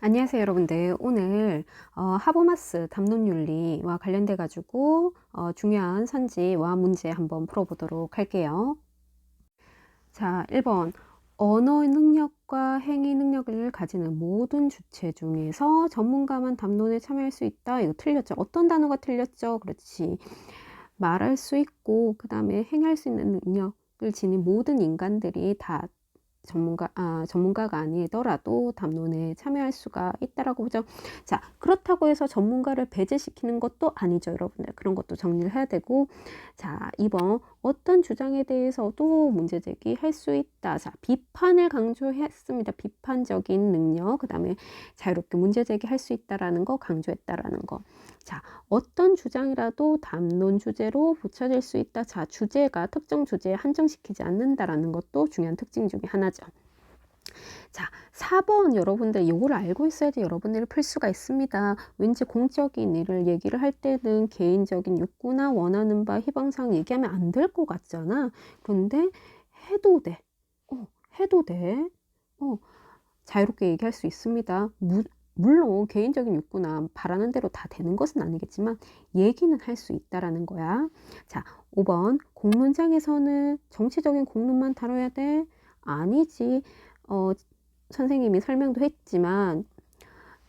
안녕하세요 여러분들. 오늘 어, 하버마스 담론윤리와 관련돼 가지고 어, 중요한 선지와 문제 한번 풀어보도록 할게요. 자 1번. 언어 능력과 행위 능력을 가지는 모든 주체 중에서 전문가만 담론에 참여할 수 있다. 이거 틀렸죠? 어떤 단어가 틀렸죠? 그렇지. 말할 수 있고 그 다음에 행할 수 있는 능력을 지닌 모든 인간들이 다 전문가, 아, 전문가가 아니더라도 담론에 참여할 수가 있다라고 보죠. 자, 그렇다고 해서 전문가를 배제시키는 것도 아니죠, 여러분들. 그런 것도 정리를 해야 되고. 자, 2번. 어떤 주장에 대해서도 문제 제기할 수 있다. 자, 비판을 강조했습니다. 비판적인 능력. 그 다음에 자유롭게 문제 제기할 수 있다라는 거 강조했다라는 거. 자, 어떤 주장이라도 담론 주제로 붙여질 수 있다. 자, 주제가 특정 주제에 한정시키지 않는다라는 것도 중요한 특징 중에 하나죠. 자, 4번 여러분들 이걸 알고 있어야지 여러분들이 풀 수가 있습니다. 왠지 공적인 일을 얘기를 할 때는 개인적인 욕구나 원하는 바, 희망사항 얘기하면 안 될 것 같잖아. 그런데 해도 돼. 어, 해도 돼. 어, 자유롭게 얘기할 수 있습니다. 무, 물론 개인적인 욕구나 바라는 대로 다 되는 것은 아니겠지만 얘기는 할 수 있다라는 거야. 자, 5번 공론장에서는 정치적인 공론만 다뤄야 돼? 아니지. 어, 선생님이 설명도 했지만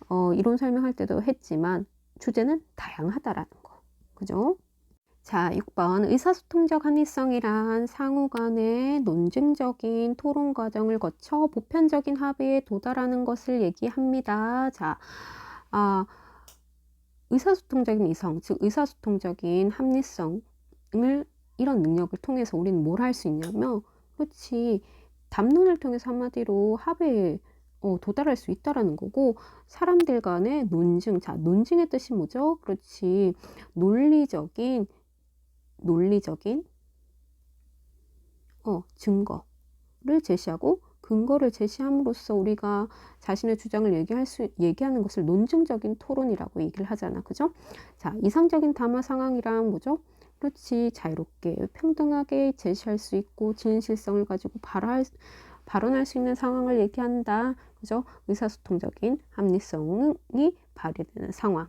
어, 이론 설명할 때도 했지만 주제는 다양하다라는 거. 그죠? 자, 6번 의사소통적 합리성이란 상호 간의 논증적인 토론 과정을 거쳐 보편적인 합의에 도달하는 것을 얘기합니다. 자, 아, 의사소통적인 이성, 즉 의사소통적인 합리성을 이런 능력을 통해서 우리는 뭘 할 수 있냐면 그렇지 담론을 통해서 한마디로 합의에 어, 도달할 수 있다라는 거고 사람들 간의 논증 자 논증의 뜻이 뭐죠 그렇지 논리적인 논리적인 어, 증거를 제시하고 근거를 제시함으로써 우리가 자신의 주장을 얘기할 수, 얘기하는 것을 논증적인 토론이라고 얘기를 하잖아. 그죠? 자, 이상적인 담화 상황이란 뭐죠? 그렇지. 자유롭게, 평등하게 제시할 수 있고, 진실성을 가지고 발할, 발언할 수 있는 상황을 얘기한다. 그죠? 의사소통적인 합리성이 발휘되는 상황.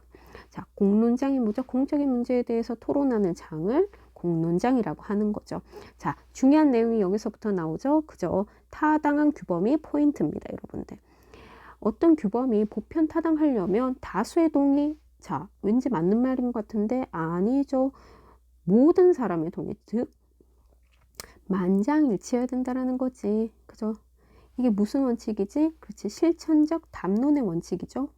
자, 공론장이 뭐죠? 공적인 문제에 대해서 토론하는 장을 공론장이라고 하는 거죠. 자, 중요한 내용이 여기서부터 나오죠. 그죠? 타당한 규범이 포인트입니다, 여러분들. 어떤 규범이 보편 타당하려면 다수의 동의, 자, 왠지 맞는 말인 것 같은데 아니죠. 모든 사람의 동의, 즉 만장일치해야 된다라는 거지. 그죠? 이게 무슨 원칙이지? 그렇지. 실천적 담론의 원칙이죠.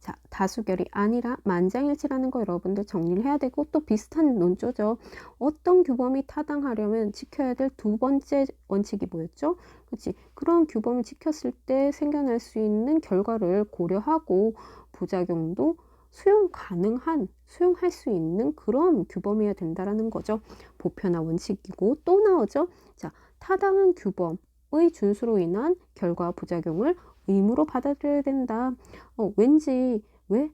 자, 다수결이 아니라 만장일치라는 거 여러분들 정리를 해야 되고 또 비슷한 논조죠. 어떤 규범이 타당하려면 지켜야 될 두 번째 원칙이 뭐였죠? 그렇지. 그런 규범을 지켰을 때 생겨날 수 있는 결과를 고려하고 부작용도 수용 가능한, 수용할 수 있는 그런 규범이어야 된다라는 거죠. 보편화 원칙이고 또 나오죠. 자, 타당한 규범의 준수로 인한 결과 부작용을 의무로 받아들여야 된다. 어, 왠지 왜?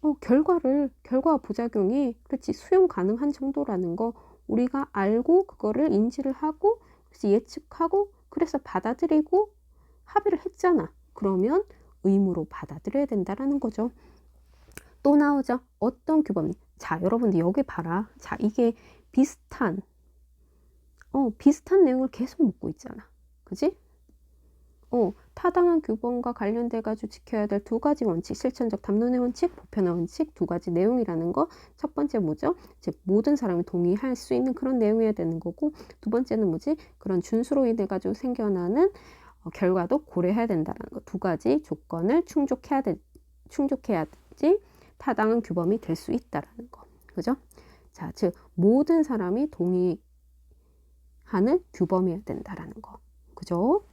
어, 결과를 결과 부작용이 그렇지 수용 가능한 정도라는 거 우리가 알고 그거를 인지를 하고 그렇지 예측하고 그래서 받아들이고 합의를 했잖아. 그러면 의무로 받아들여야 된다라는 거죠. 또 나오죠. 어떤 규범이 자, 여러분들 여기 봐라. 자, 이게 비슷한 어, 비슷한 내용을 계속 묻고 있잖아. 그지? 어, 타당한 규범과 관련돼 가지고 지켜야 될 두 가지 원칙, 실천적 담론의 원칙, 보편화 원칙 두 가지 내용이라는 거. 첫 번째 뭐죠? 즉 모든 사람이 동의할 수 있는 그런 내용이어야 되는 거고, 두 번째는 뭐지? 그런 준수로 인해 가지고 생겨나는 어, 결과도 고려해야 된다는 거. 두 가지 조건을 충족해야 돼, 충족해야지 타당한 규범이 될 수 있다라는 거. 그죠? 자, 즉 모든 사람이 동의하는 규범이어야 된다라는 거. 그죠?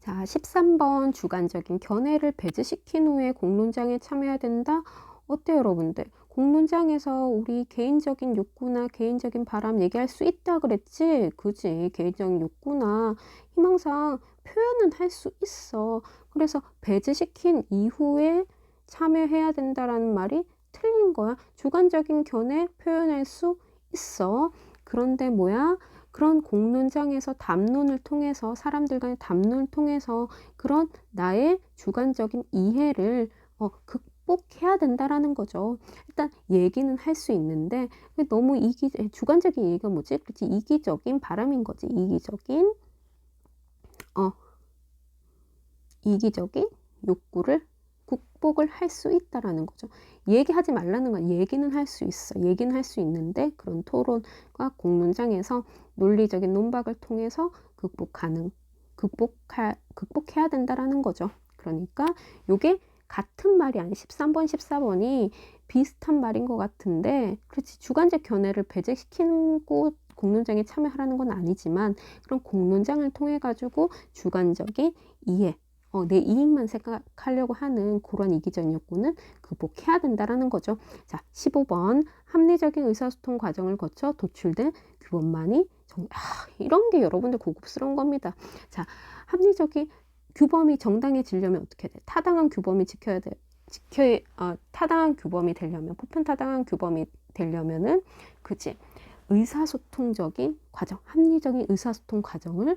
자, 13번 주관적인 견해를 배제시킨 후에 공론장에 참여해야 된다. 어때요, 여러분들? 공론장에서 우리 개인적인 욕구나 개인적인 바람 얘기할 수 있다 그랬지? 그지? 개인적인 욕구나 희망사항 표현은 할 수 있어. 그래서 배제시킨 이후에 참여해야 된다라는 말이 틀린 거야. 주관적인 견해 표현할 수 있어. 그런데 뭐야? 그런 공론장에서 담론을 통해서 사람들 간의 담론을 통해서 그런 나의 주관적인 이해를 어, 극복해야 된다라는 거죠. 일단 얘기는 할 수 있는데 너무 이기 주관적인 얘기가 뭐지? 그렇지 이기적인 바람인 거지. 이기적인 어 이기적인 욕구를 극복을 할 수 있다라는 거죠. 얘기하지 말라는 건 얘기는 할 수 있어. 얘기는 할 수 있는데 그런 토론과 공론장에서 논리적인 논박을 통해서 극복 가능, 극복할, 극복해야 된다라는 거죠. 그러니까 요게 같은 말이 아니 13번, 14번이 비슷한 말인 것 같은데 그렇지 주관적 견해를 배제시키는 곳 공론장에 참여하라는 건 아니지만 그런 공론장을 통해 가지고 주관적인 이해 어, 내 이익만 생각하려고 하는 그런 이기적인 욕구는 극복해야 된다라는 거죠. 자, 15번 합리적인 의사소통 과정을 거쳐 도출된 규범만이 정, 아, 이런 게 여러분들 고급스러운 겁니다. 자, 합리적인 규범이 정당해지려면 어떻게 돼? 타당한 규범이 지켜야 돼. 지켜 어, 타당한 규범이 되려면 보편 타당한 규범이 되려면은 그지 의사소통적인 과정, 합리적인 의사소통 과정을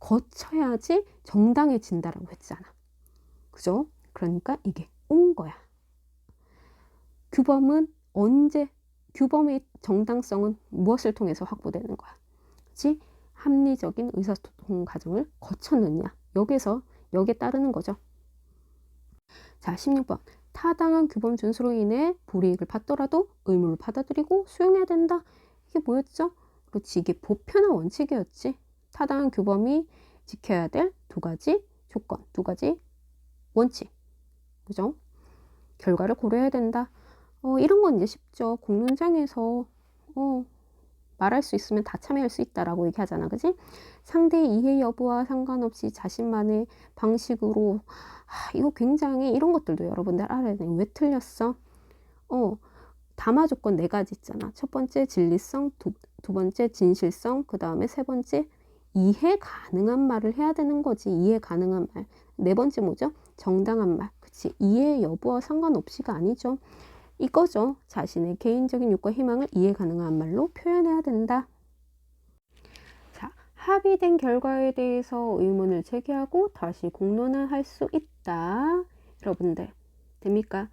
거쳐야지 정당해진다라고 했잖아. 그죠? 그러니까 이게 온 거야. 규범은 언제 규범의 정당성은 무엇을 통해서 확보되는 거야? 그치? 합리적인 의사소통 과정을 거쳤느냐. 여기서 여기에 따르는 거죠. 자, 16번. 타당한 규범 준수로 인해 불이익을 받더라도 의무를 받아들이고 수용해야 된다. 이게 뭐였죠? 그렇지. 이게 보편화 원칙이었지. 타당한 규범이 지켜야 될 두 가지 조건, 두 가지 원칙. 그죠? 결과를 고려해야 된다. 어, 이런 건 이제 쉽죠. 공론장에서 어, 말할 수 있으면 다 참여할 수 있다라고 얘기하잖아. 그지? 상대의 이해 여부와 상관없이 자신만의 방식으로 아, 이거 굉장히 이런 것들도 여러분들 알아야 돼. 왜 틀렸어? 어, 담화 조건 네 가지 있잖아. 첫 번째 진리성, 두, 두 번째 진실성, 그 다음에 세 번째 이해 가능한 말을 해야 되는 거지. 이해 가능한 말. 네 번째 뭐죠? 정당한 말. 그치. 이해 여부와 상관없이가 아니죠. 이거죠. 자신의 개인적인 욕과 희망을 이해 가능한 말로 표현해야 된다. 자, 합의된 결과에 대해서 의문을 제기하고 다시 공론화 할 수 있다. 여러분들, 됩니까?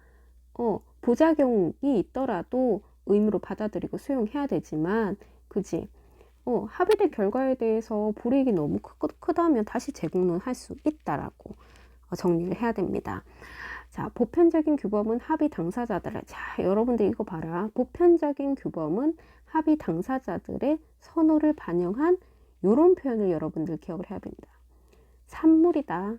어, 부작용이 있더라도 의무로 받아들이고 수용해야 되지만, 그지? 어, 합의된 결과에 대해서 불이익이 너무 크, 크다면 다시 재공론할 수 있다라고 어, 정리를 해야 됩니다. 자, 보편적인 규범은 합의 당사자들의 자, 여러분들 이거 봐라. 보편적인 규범은 합의 당사자들의 선호를 반영한 이런 표현을 여러분들 기억을 해야 됩니다. 산물이다.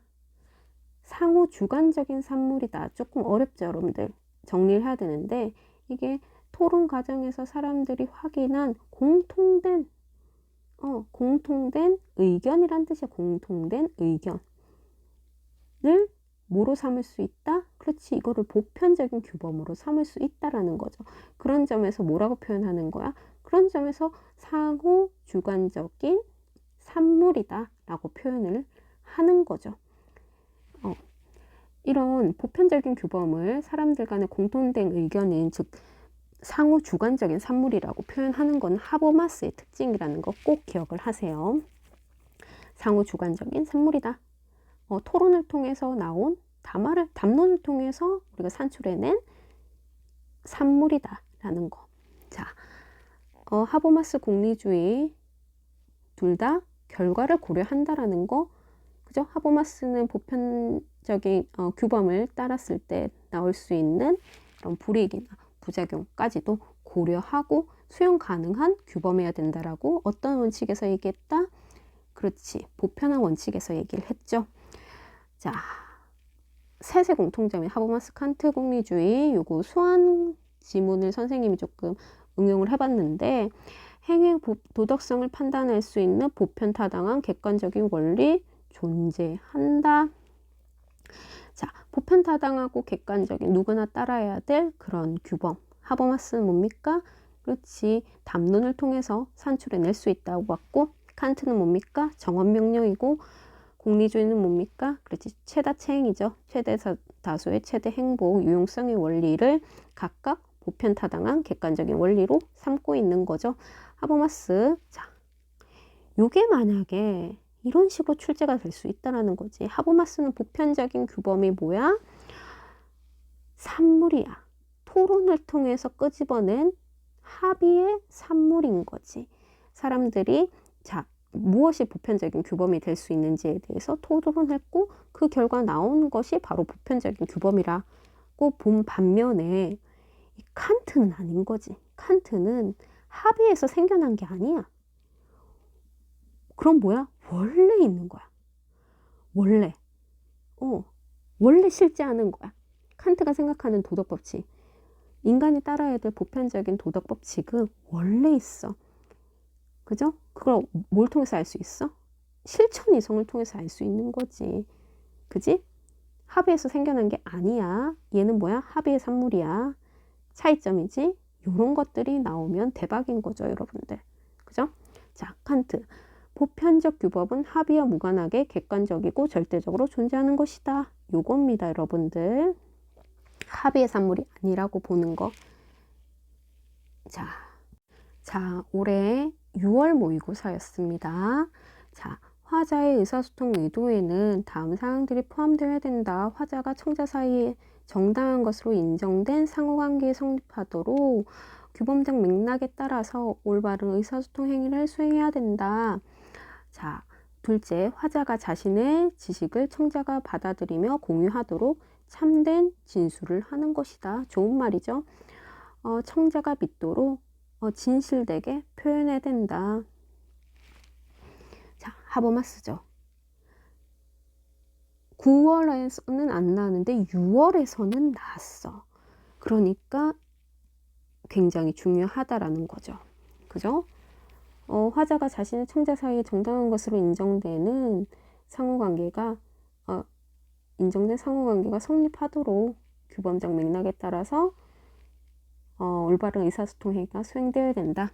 상호 주관적인 산물이다. 조금 어렵죠, 여러분들. 정리를 해야 되는데 이게 토론 과정에서 사람들이 확인한 공통된 어, 공통된 의견이란 뜻이야. 공통된 의견을 뭐로 삼을 수 있다? 그렇지. 이거를 보편적인 규범으로 삼을 수 있다라는 거죠. 그런 점에서 뭐라고 표현하는 거야? 그런 점에서 상호 주관적인 산물이다 라고 표현을 하는 거죠. 어, 이런 보편적인 규범을 사람들 간의 공통된 의견인 즉 상호 주관적인 산물이라고 표현하는 건 하버마스의 특징이라는 거 꼭 기억을 하세요. 상호 주관적인 산물이다. 어, 토론을 통해서 나온 담화를 담론을 통해서 우리가 산출해낸 산물이다라는 거. 자, 어, 하버마스 공리주의 둘 다 결과를 고려한다라는 거. 그죠? 하버마스는 보편적인 어, 규범을 따랐을 때 나올 수 있는 그런 불이익이나 부작용까지도 고려하고 수용 가능한 규범해야 된다라고 어떤 원칙에서 얘기했다? 그렇지. 보편화 원칙에서 얘기를 했죠. 자, 세세 공통점인 하버마스 칸트 공리주의 요거 수완 지문을 선생님이 조금 응용을 해봤는데 행위 도덕성을 판단할 수 있는 보편 타당한 객관적인 원리 존재한다. 자, 보편타당하고 객관적인 누구나 따라야 될 그런 규범. 하버마스는 뭡니까? 그렇지. 담론을 통해서 산출해낼 수 있다고 봤고 칸트는 뭡니까? 정원명령이고 공리주의는 뭡니까? 그렇지. 최다 체행이죠. 최대 다수의 최대 행복, 유용성의 원리를 각각 보편 타당한 객관적인 원리로 삼고 있는 거죠. 하버마스. 자, 요게 만약에 이런 식으로 출제가 될 수 있다라는 거지. 하보마스는 보편적인 규범이 뭐야? 산물이야. 토론을 통해서 끄집어낸 합의의 산물인 거지. 사람들이 자 무엇이 보편적인 규범이 될 수 있는지에 대해서 토론했고 그 결과 나온 것이 바로 보편적인 규범이라고 본 반면에 이 칸트는 아닌 거지. 칸트는 합의에서 생겨난 게 아니야. 그럼 뭐야? 원래 있는 거야. 원래. 어, 원래 실제하는 거야. 칸트가 생각하는 도덕 법칙. 인간이 따라야 될 보편적인 도덕 법칙은 원래 있어. 그죠? 그걸 뭘 통해서 알 수 있어? 실천 이성을 통해서 알 수 있는 거지. 그지? 합의에서 생겨난 게 아니야. 얘는 뭐야? 합의의 산물이야. 차이점이지? 요런 것들이 나오면 대박인 거죠, 여러분들. 그죠? 자, 칸트. 보편적 규범은 합의와 무관하게 객관적이고 절대적으로 존재하는 것이다. 요겁니다, 여러분들. 합의의 산물이 아니라고 보는 거. 자, 자, 올해 6월 모의고사였습니다. 자, 화자의 의사소통 의도에는 다음 사항들이 포함되어야 된다. 화자가 청자 사이에 정당한 것으로 인정된 상호관계에 성립하도록 규범적 맥락에 따라서 올바른 의사소통 행위를 수행해야 된다. 자, 둘째, 화자가 자신의 지식을 청자가 받아들이며 공유하도록 참된 진술을 하는 것이다. 좋은 말이죠. 어, 청자가 믿도록 어, 진실되게 표현해야 된다. 자, 하버마스죠. 9월에서는 안 나는데 6월에서는 나왔어. 그러니까 굉장히 중요하다라는 거죠. 그죠? 어, 화자가 자신의 청자 사이에 정당한 것으로 인정되는 상호관계가 어, 인정된 상호관계가 성립하도록 규범적 맥락에 따라서 어, 올바른 의사소통 행위가 수행되어야 된다.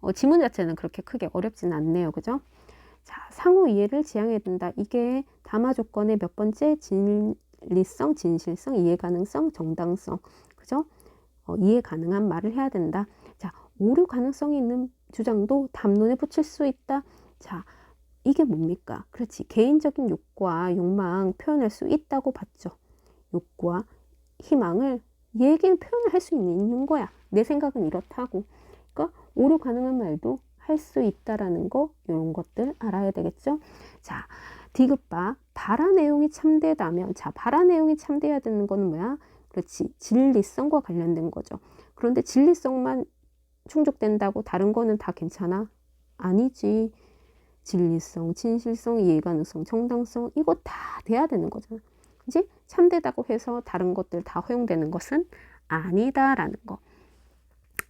어, 지문 자체는 그렇게 크게 어렵진 않네요. 그죠? 자, 상호 이해를 지향해야 된다. 이게 담화 조건의 몇 번째 진리성, 진실성, 이해 가능성, 정당성. 그죠? 어, 이해 가능한 말을 해야 된다. 자, 오류 가능성이 있는 주장도 담론에 붙일 수 있다. 자, 이게 뭡니까? 그렇지. 개인적인 욕구와 욕망 표현할 수 있다고 봤죠. 욕구와 희망을 얘기는 표현을 할 수 있는 거야. 내 생각은 이렇다고. 그러니까 오류 가능한 말도 할 수 있다라는 거 이런 것들 알아야 되겠죠. 자, 디귿바 발화 내용이 참되다면 자, 발화 내용이 참돼야 되는 거는 뭐야? 그렇지. 진리성과 관련된 거죠. 그런데 진리성만 충족된다고 다른 거는 다 괜찮아? 아니지. 진리성, 진실성, 이해가능성, 정당성 이거 다 돼야 되는 거잖아. 그지? 참되다고 해서 다른 것들 다 허용되는 것은 아니다라는 거.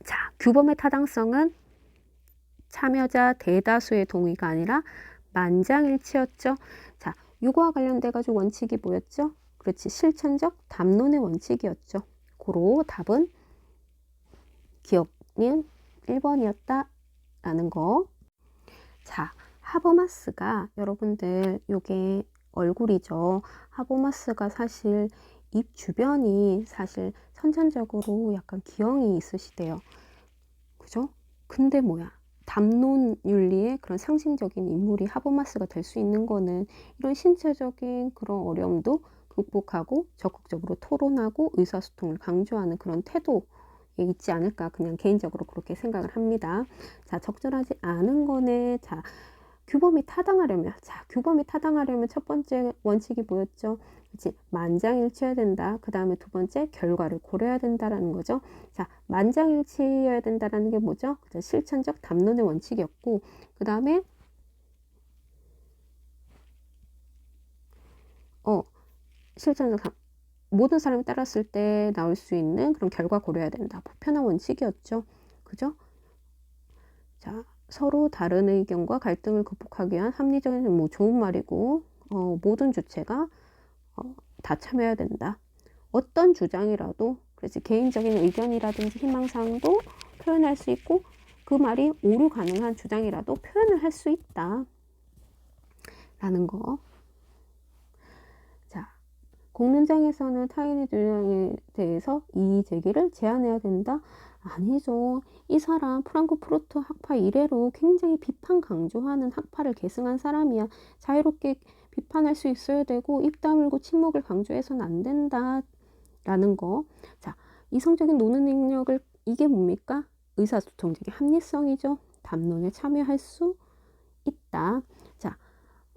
자, 규범의 타당성은 참여자 대다수의 동의가 아니라 만장일치였죠. 자, 요거와 관련돼 가지고 원칙이 뭐였죠? 그렇지. 실천적 담론의 원칙이었죠. 고로 답은 기억은 1번이었다라는 거. 자, 하버마스가 여러분들 요게 얼굴이죠. 하버마스가 사실 입 주변이 사실 선천적으로 약간 기형이 있으시대요. 그죠? 근데 뭐야? 담론 윤리의 그런 상징적인 인물이 하버마스가 될 수 있는 거는 이런 신체적인 그런 어려움도 극복하고 적극적으로 토론하고 의사소통을 강조하는 그런 태도에 있지 않을까 그냥 개인적으로 그렇게 생각을 합니다. 자, 적절하지 않은 거네. 자, 규범이 타당하려면 자 규범이 타당하려면 첫 번째 원칙이 뭐였죠? 그치 만장일치해야 된다. 그 다음에 두 번째 결과를 고려해야 된다라는 거죠. 자 만장일치해야 된다라는 게 뭐죠? 그죠? 실천적 담론의 원칙이었고 그 다음에 어 실천적 담, 모든 사람이 따랐을 때 나올 수 있는 그런 결과 고려해야 된다. 보편한 원칙이었죠. 그죠? 자 서로 다른 의견과 갈등을 극복하기 위한 합리적인 뭐 좋은 말이고 어, 모든 주체가 어, 다 참여해야 된다. 어떤 주장이라도 그래서 개인적인 의견이라든지 희망사항도 표현할 수 있고 그 말이 오류 가능한 주장이라도 표현을 할 수 있다. 라는 거. 자, 공론장에서는 타인의 주장에 대해서 이의 제기를 제한해야 된다. 아니죠. 이 사람 프랑크푸르트 학파 이래로 굉장히 비판 강조하는 학파를 계승한 사람이야. 자유롭게 비판할 수 있어야 되고 입 다물고 침묵을 강조해서는 안 된다. 라는 거. 자, 이성적인 노는 능력을 이게 뭡니까? 의사소통적인 합리성이죠. 담론에 참여할 수 있다.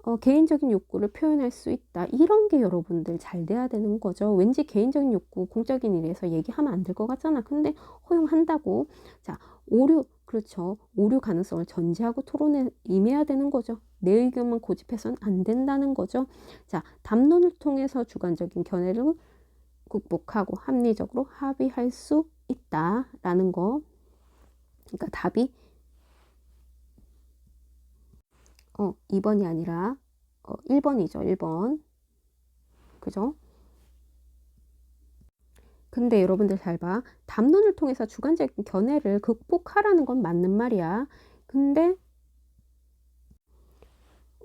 자, 어, 개인적인 욕구를 표현할 수 있다. 이런 게 여러분들 잘 돼야 되는 거죠. 왠지 개인적인 욕구, 공적인 일에서 얘기하면 안 될 것 같잖아. 근데 허용한다고. 자, 오류, 그렇죠. 오류 가능성을 전제하고 토론에 임해야 되는 거죠. 내 의견만 고집해서는 안 된다는 거죠. 자, 담론을 통해서 주관적인 견해를 극복하고 합리적으로 합의할 수 있다라는 거. 그러니까 답이 어, 2번이 아니라 어, 1번이죠. 1번. 그죠? 근데 여러분들 잘 봐. 담론을 통해서 주관적인 견해를 극복하라는 건 맞는 말이야. 근데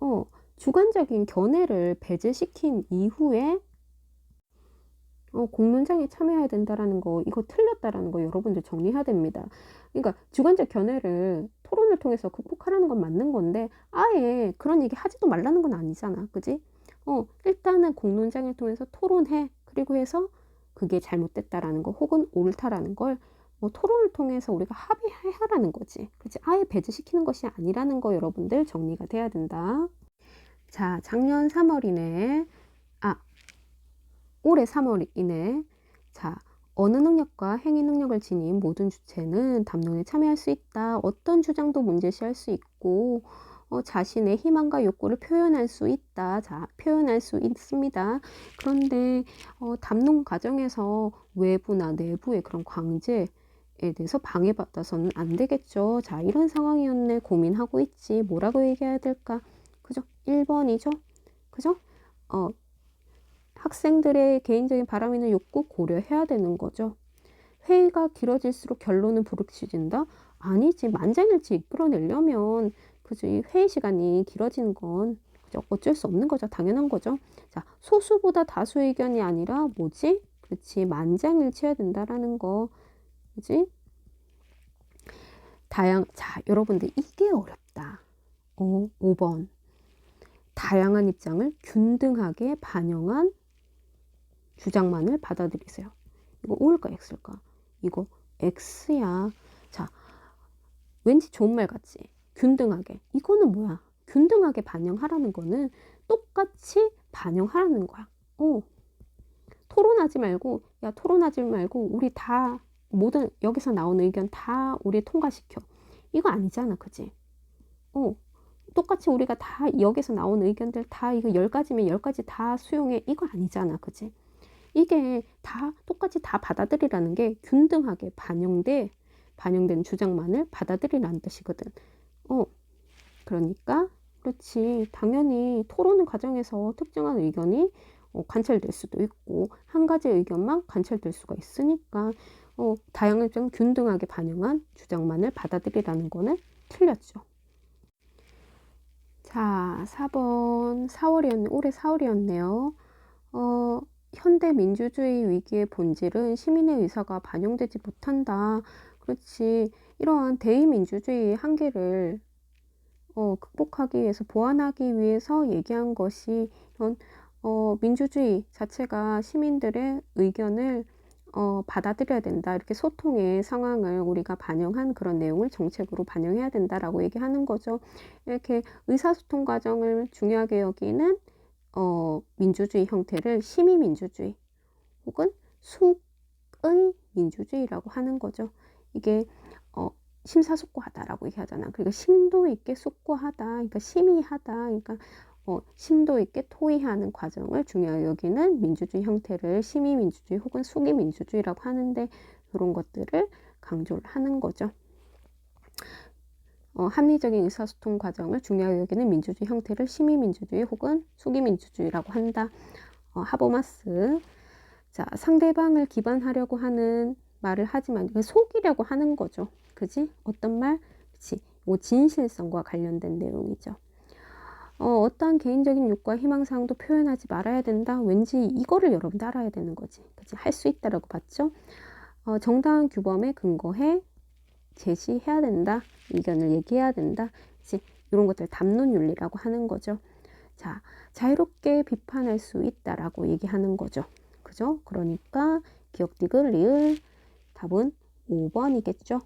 어, 주관적인 견해를 배제시킨 이후에 어, 공론장에 참여해야 된다라는 거, 이거 틀렸다라는 거 여러분들 정리해야 됩니다. 그러니까 주관적 견해를 토론을 통해서 극복하라는 건 맞는 건데, 아예 그런 얘기 하지도 말라는 건 아니잖아. 그지? 어, 일단은 공론장을 통해서 토론해. 그리고 해서 그게 잘못됐다라는 거, 혹은 옳다라는 걸 뭐 토론을 통해서 우리가 합의하라는 거지. 그지? 아예 배제시키는 것이 아니라는 거 여러분들 정리가 돼야 된다. 자, 작년 3월이네. 올해 3월 이내 자 어느 능력과 행위 능력을 지닌 모든 주체는 담론에 참여할 수 있다. 어떤 주장도 문제시할 수 있고 어, 자신의 희망과 욕구를 표현할 수 있다. 자, 표현할 수 있습니다. 그런데 어, 담론 과정에서 외부나 내부의 그런 광제에 대해서 방해받아서는 안 되겠죠. 자, 이런 상황이었네. 고민하고 있지. 뭐라고 얘기해야 될까? 그죠? 1번이죠? 그죠? 어, 학생들의 개인적인 바람이나 욕구 고려해야 되는 거죠. 회의가 길어질수록 결론은 불확실진다? 아니지. 만장일치 이끌어내려면 그지 회의 시간이 길어지는 건 그죠? 어쩔 수 없는 거죠. 당연한 거죠. 자, 소수보다 다수 의견이 아니라 뭐지? 그렇지. 만장일치해야 된다라는 거. 그지? 다양 자, 여러분들 이게 어렵다. 어, 5번. 다양한 입장을 균등하게 반영한 주장만을 받아들이세요. 이거 O일까 X일까? 이거 X야. 자, 왠지 좋은 말 같지? 균등하게. 이거는 뭐야? 균등하게 반영하라는 거는 똑같이 반영하라는 거야. 어. 토론하지 말고, 야, 토론하지 말고, 우리 다, 모든, 여기서 나온 의견 다 우리 통과시켜. 이거 아니잖아, 그지? 어. 똑같이 우리가 다, 여기서 나온 의견들 다, 이거 열 가지면 열 가지 다 수용해. 이거 아니잖아, 그지? 이게 다 똑같이 다 받아들이라는 게 균등하게 반영돼 반영된 주장만을 받아들이라는 뜻이거든. 어, 그러니까 그렇지. 당연히 토론 과정에서 특정한 의견이 어, 관찰될 수도 있고 한 가지 의견만 관찰될 수가 있으니까 어, 다양한 좀 균등하게 반영한 주장만을 받아들이라는 거는 틀렸죠. 자, 4번 4월이었네. 올해 4월이었네요. 어, 현대 민주주의 위기의 본질은 시민의 의사가 반영되지 못한다. 그렇지. 이러한 대의민주주의의 한계를 어, 극복하기 위해서 보완하기 위해서 얘기한 것이 이런 어, 민주주의 자체가 시민들의 의견을 어, 받아들여야 된다. 이렇게 소통의 상황을 우리가 반영한 그런 내용을 정책으로 반영해야 된다라고 얘기하는 거죠. 이렇게 의사소통 과정을 중요하게 여기는 어, 민주주의 형태를 심의민주주의 혹은 숙의 민주주의라고 하는 거죠. 이게 어, 심사숙고하다라고 얘기하잖아. 그러니까 심도 있게 숙고하다, 그러니까 심의하다, 그러니까 어, 심도 있게 토의하는 과정을 중요하게 여기는 민주주의 형태를 심의민주주의 혹은 숙의민주주의라고 하는데 이런 것들을 강조를 하는 거죠. 어, 합리적인 의사소통 과정을 중요하게 여기는 민주주의 형태를 시민민주주의 혹은 수기민주주의라고 한다. 어, 하버마스. 자, 상대방을 기반하려고 하는 말을 하지만 속이려고 하는 거죠. 그지? 어떤 말? 그치. 뭐 진실성과 관련된 내용이죠. 어, 어떠한 개인적인 욕구와 희망사항도 표현하지 말아야 된다. 왠지 이거를 여러분 따라야 되는 거지. 그치? 할 수 있다라고 봤죠? 어, 정당한 규범에 근거해 제시해야 된다. 의견을 얘기해야 된다. 이제 이런 것들 담론 윤리라고 하는 거죠. 자, 자유롭게 비판할 수 있다라고 얘기하는 거죠. 그죠? 그러니까 기억 디귿 리을 답은 5번이겠죠.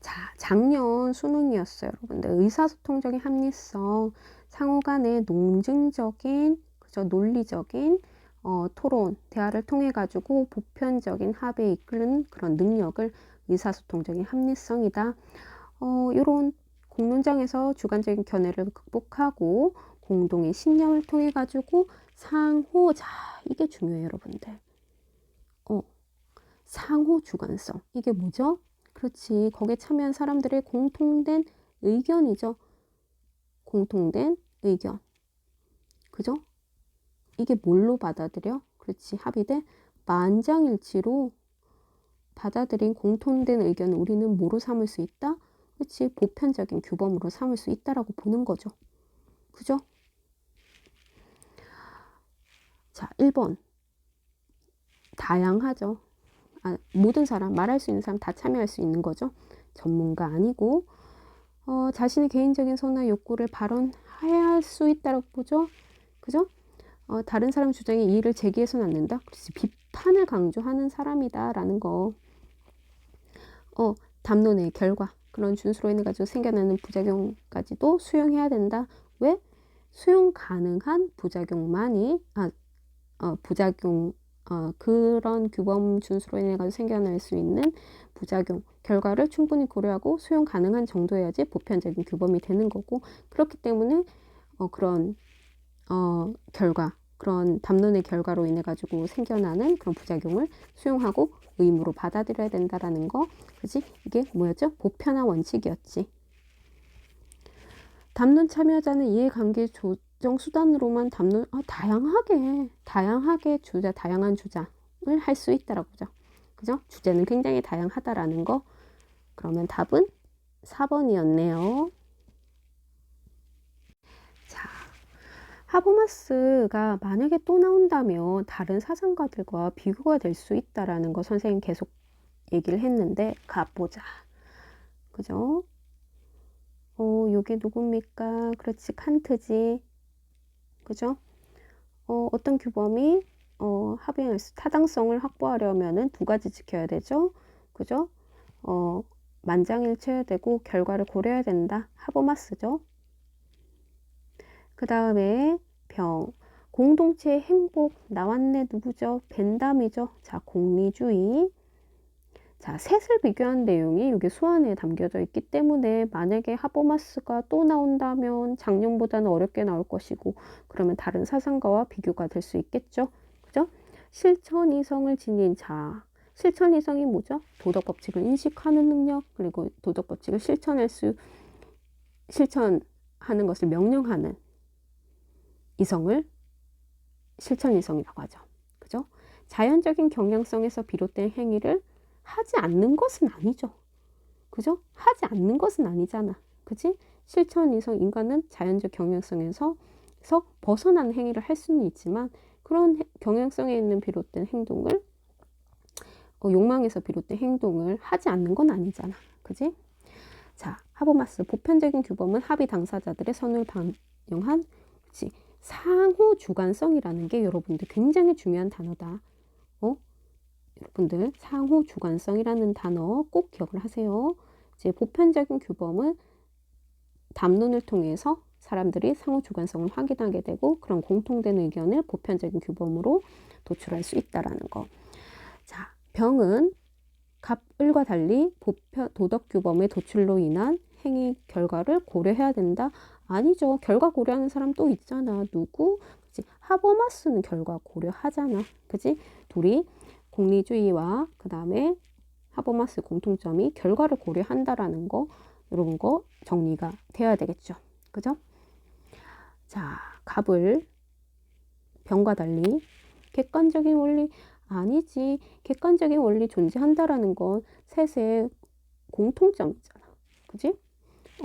자, 작년 수능이었어요, 여러분들. 의사소통적인 합리성, 상호 간의 논증적인, 그죠? 논리적인 어, 토론, 대화를 통해 가지고 보편적인 합에 이끄는 그런 능력을 의사소통적인 합리성이다. 어, 이런 공론장에서 주관적인 견해를 극복하고 공동의 신념을 통해 가지고 상호, 자, 이게 중요해요, 여러분들. 어, 상호 주관성. 이게 뭐죠? 그렇지. 거기에 참여한 사람들의 공통된 의견이죠. 공통된 의견. 그죠? 이게 뭘로 받아들여? 그렇지. 합의돼 만장일치로 받아들인 공통된 의견을 우리는 뭐로 삼을 수 있다? 그렇지. 보편적인 규범으로 삼을 수 있다라고 보는 거죠. 그죠? 자, 1번. 다양하죠. 아, 모든 사람, 말할 수 있는 사람 다 참여할 수 있는 거죠. 전문가 아니고, 어, 자신의 개인적인 선호나 욕구를 발언해야 할수 있다고 보죠. 그죠? 어, 다른 사람 주장에 이의를 제기해서는 안 된다. 그렇지. 비판을 강조하는 사람이다라는 거. 어, 담론의 결과. 그런 준수로 인해 가지고 생겨나는 부작용까지도 수용해야 된다. 왜? 수용 가능한 부작용만이 아, 어, 부작용 어, 그런 규범 준수로 인해 가지고 생겨날 수 있는 부작용 결과를 충분히 고려하고 수용 가능한 정도여야지 보편적인 규범이 되는 거고 그렇기 때문에 어, 그런 어, 결과 그런 담론의 결과로 인해 가지고 생겨나는 그런 부작용을 수용하고 의무로 받아들여야 된다라는 거 그지? 이게 뭐였죠? 보편화 원칙이었지. 담론 참여자는 이해관계 조정 수단으로만 담론 아, 다양하게 다양하게 주자 다양한 주장을 할 수 있다라고 보죠. 그죠? 주제는 굉장히 다양하다라는 거. 그러면 답은 4번이었네요. 하버마스가 만약에 또 나온다면 다른 사상가들과 비교가 될 수 있다라는 거 선생님 계속 얘기를 했는데 가보자. 그죠? 어, 요게 누굽니까? 그렇지, 칸트지. 그죠? 어, 어떤 규범이 어, 합의할 수, 타당성을 확보하려면은 두 가지 지켜야 되죠. 그죠? 어, 만장일치해야 되고 결과를 고려해야 된다. 하버마스죠. 그 다음에 병. 공동체의 행복 나왔네 누구죠? 벤담이죠. 자 공리주의. 자 셋을 비교한 내용이 여기 수안에 담겨져 있기 때문에 만약에 하버마스가 또 나온다면 작년보다는 어렵게 나올 것이고 그러면 다른 사상가와 비교가 될 수 있겠죠. 그죠? 실천 이성을 지닌 자 실천 이성이 뭐죠? 도덕 법칙을 인식하는 능력, 그리고 도덕 법칙을 실천할 수, 실천하는 것을 명령하는 이성을 실천 이성이라고 하죠. 그죠? 자연적인 경향성에서 비롯된 행위를 하지 않는 것은 아니죠. 그죠? 하지 않는 것은 아니잖아. 그지? 실천 이성 인간은 자연적 경향성에서 벗어나는 행위를 할 수는 있지만 그런 경향성에 있는 비롯된 행동을 어, 욕망에서 비롯된 행동을 하지 않는 건 아니잖아. 그지? 자, 하버마스 보편적인 규범은 합의 당사자들의 선을 반영한 그치? 상호 주관성이라는 게 여러분들 굉장히 중요한 단어다. 어? 여러분들 상호 주관성이라는 단어 꼭 기억을 하세요. 이제 보편적인 규범은 담론을 통해서 사람들이 상호 주관성을 확인하게 되고 그런 공통된 의견을 보편적인 규범으로 도출할 수 있다라는 거. 자, 병은 갑을과 달리 보편 도덕 규범의 도출로 인한 행위 결과를 고려해야 된다. 아니죠. 결과 고려하는 사람 또 있잖아. 누구? 그치? 하버마스는 결과 고려하잖아. 그지? 둘이 공리주의와 그 다음에 하버마스 공통점이 결과를 고려한다라는 거 이런 거 정리가 돼야 되겠죠. 그죠? 자, 갑을 병과 달리 객관적인 원리 아니지. 객관적인 원리 존재한다라는 건 셋의 공통점이잖아. 그지?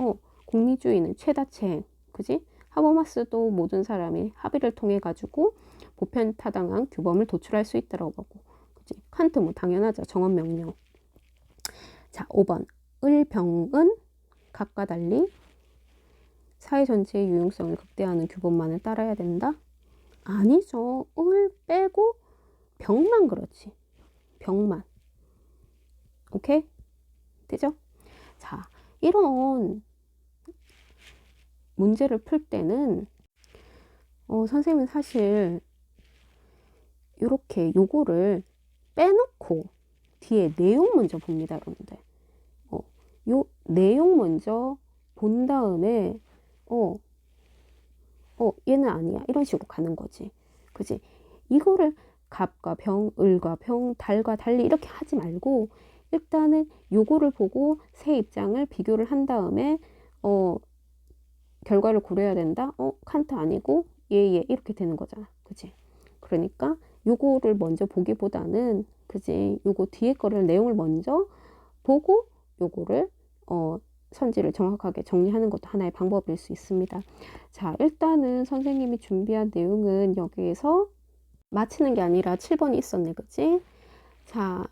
어, 공리주의는 최다체행. 그지? 하버마스도 모든 사람이 합의를 통해 가지고 보편 타당한 규범을 도출할 수 있다고 하고. 그지? 칸트 뭐 당연하죠. 정원 명령. 자, 5번. 을, 병은 각과 달리 사회 전체의 유용성을 극대화하는 규범만을 따라야 된다? 아니죠. 을 빼고 병만 그렇지. 병만. 오케이? 되죠? 자, 이런 문제를 풀 때는 어, 선생님은 사실 이렇게 요거를 빼놓고 뒤에 내용 먼저 봅니다, 여러분들. 어, 요 내용 먼저 본 다음에 어, 어, 얘는 아니야. 이런 식으로 가는 거지. 그지? 이거를 갑과 병, 을과 병, 달과 달리 이렇게 하지 말고 일단은 요거를 보고 새 입장을 비교를 한 다음에 어, 결과를 고려해야 된다. 어, 칸트 아니고 얘, 얘 이렇게 되는 거잖아. 그지? 그러니까 요거를 먼저 보기보다는 그지? 요거 뒤에 거를 내용을 먼저 보고 요거를 어, 선지를 정확하게 정리하는 것도 하나의 방법일 수 있습니다. 자, 일단은 선생님이 준비한 내용은 여기에서 마치는 게 아니라 7번이 있었네, 그치? 자,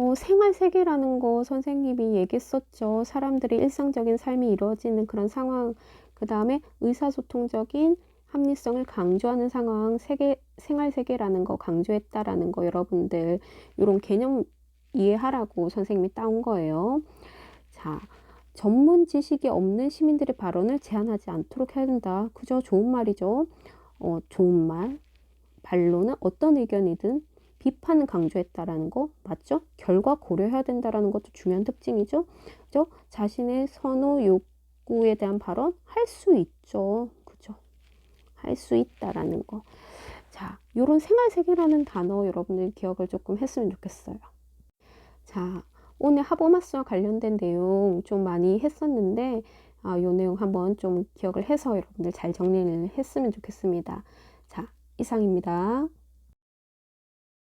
어, 생활 세계라는 거 선생님이 얘기했었죠. 사람들이 일상적인 삶이 이루어지는 그런 상황, 그 다음에 의사소통적인 합리성을 강조하는 상황, 세계, 생활 세계라는 거 강조했다라는 거 여러분들 이런 개념 이해하라고 선생님이 따온 거예요. 자, 전문 지식이 없는 시민들의 발언을 제한하지 않도록 해야 된다. 그죠? 좋은 말이죠. 어, 좋은 말. 반론은 어떤 의견이든 비판은 강조했다라는 거 맞죠? 결과 고려해야 된다라는 것도 중요한 특징이죠. 그죠? 자신의 선호 욕구에 대한 발언 할 수 있죠. 그죠? 할 수 있다라는 거. 자, 요런 생활 세계라는 단어 여러분들 기억을 조금 했으면 좋겠어요. 자, 오늘 하보마스와 관련된 내용 좀 많이 했었는데 아, 요 내용 한번 좀 기억을 해서 여러분들 잘 정리를 했으면 좋겠습니다. 자, 이상입니다.